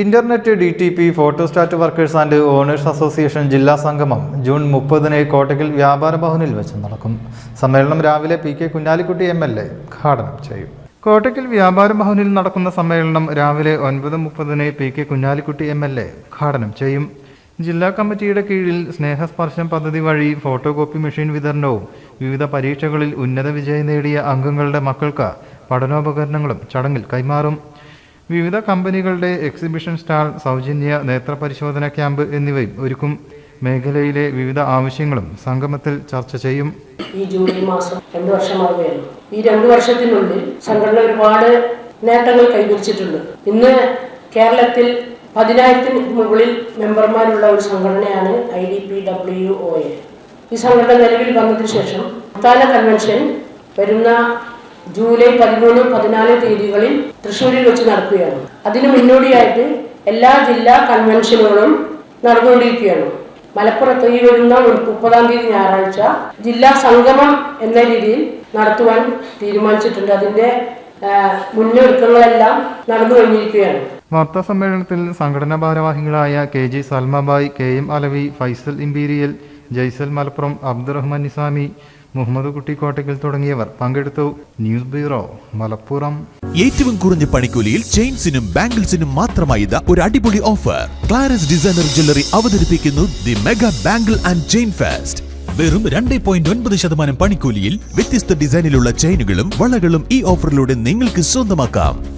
Internet D T P photostat workers and owners association ജില്ലാ സംഗമം June മുപ്പതിന് കോട്ടയ്ക്കൽ വ്യാപാര ഭവനിൽ വെച്ച് നടക്കും. സമ്മേളനം രാവിലെ P K Kunhalikutty M L A ഉദ്ഘാടനം ചെയ്യും. കോട്ടയ്ക്കൽ വ്യാപാര ഭവനിൽ നടക്കുന്ന സമ്മേളനം രാവിലെ ഒൻപത് മുപ്പതിന് P K Kunhalikutty M L A ഉദ്ഘാടനം ചെയ്യും. ജില്ലാ കമ്മിറ്റിയുടെ കീഴിൽ സ്നേഹസ്പർശം പദ്ധതി വഴി ഫോട്ടോ കോപ്പി മെഷീൻ വിതരണവും വിവിധ പരീക്ഷകളിൽ ഉന്നത വിജയം നേടിയ അംഗങ്ങളുടെ മക്കൾക്ക് പഠനോപകരണങ്ങളും ചടങ്ങിൽ കൈമാറും. വിവിധ കമ്പനികളുടെ എക്സിബിഷൻ സ്റ്റാൾ സൗജന്യ നേത്രപരിശോധന ക്യാമ്പ് എന്നിവയും ഒരുക്കും. മേഖലയിലെ വിവിധ ആവശ്യങ്ങളും സംഗമത്തിൽ ചർച്ച ചെയ്യും. ഈ ജൂലൈ മാസം രണ്ടു വർഷമാവുകയാണ് ഈ രണ്ടു വർഷത്തിനുള്ളിൽ സംഘടന ഒരുപാട് നേട്ടങ്ങൾ കൈവരിച്ചിട്ടുണ്ട്. ഇന്ന് കേരളത്തിൽ പതിനായിരത്തിന് മുകളിൽ മെമ്പർമാരുള്ള ഒരു സംഘടനയാണ് I D P W O A. ഈ സംഘടന നിലവിൽ വന്നതിന് ശേഷം സംസ്ഥാന കൺവെൻഷൻ വരുന്ന ജൂലൈ പതിമൂന്ന് പതിനാല് തീയതികളിൽ തൃശ്ശൂരിൽ വെച്ച് നടക്കുകയാണ്. അതിന് മുന്നോടിയായിട്ട് എല്ലാ ജില്ലാ കൺവെൻഷനുകളും നടന്നുകൊണ്ടിരിക്കുകയാണ്. മലപ്പുറത്ത് ഈ വരുന്ന മുപ്പതാം തീയതി ഞായറാഴ്ച ജില്ലാ സംഗമം എന്ന രീതിയിൽ നടത്തുവാൻ തീരുമാനിച്ചിട്ടുണ്ട്. അതിന്റെ മുന്നൊരുക്കങ്ങളെല്ലാം നടന്നു കഴിഞ്ഞിരിക്കുകയാണ്. വാർത്താ സമ്മേളനത്തിൽ സംഘടനാ ഭാരവാഹികളായ K G Salmabai K M Alavi Faisal imperial Jaisal Malappuram Abdurahman Nizami Muhammad Kutty Kottakkal തുടങ്ങിയവർ പങ്കെടുത്തു. News bureau Malappuram. ഏറ്റവും കുറഞ്ഞ പണിക്കൂലിയിൽ ചെയിൻസിനും ബാംഗിൾസിനും മാത്രമായി ഒരു അടിപൊളി ഓഫർ. ക്ലാരസ് ഡിസൈനർ ജ്വല്ലറി അവതരിപ്പിക്കുന്നു the mega bangle and chain fest. വെറും രണ്ട് പോയിന്റ് ഒൻപത് ശതമാനം പണിക്കൂലിയിൽ വ്യത്യസ്ത ഡിസൈനിലുള്ള ചെയിനുകളും വളകളും ഈ ഓഫറിലൂടെ നിങ്ങൾക്ക് സ്വന്തമാക്കാം.